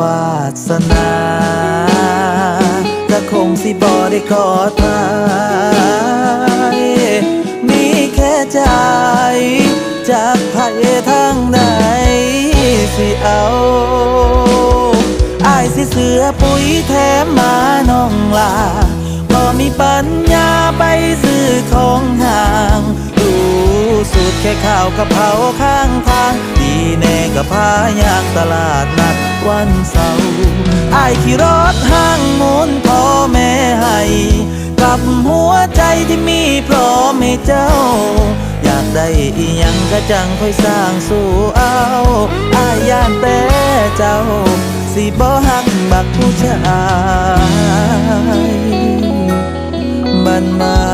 วาสนาก็คงสิบอได้ขอทายมีแค่ใจจากไผทางใดสิเอาอายสิเสือปุ๋ยแถมมาน้องลาพอมีปัญญาไปซื้อของห่างดูสูตรแค่ข้าวกะเพราข้างทาง ดีแน่กับพายางตลาดนัด วันเสาร์อายขี่รถห้างมูนพ่อแม่ให้กับหัวใจที่มีพร้อมให้เจ้า อยากได้อีหยังก็จังค่อยสร้างสู่เอาอายย่านแต่เจ้า สิบ่หักบักผู้ชายบันมา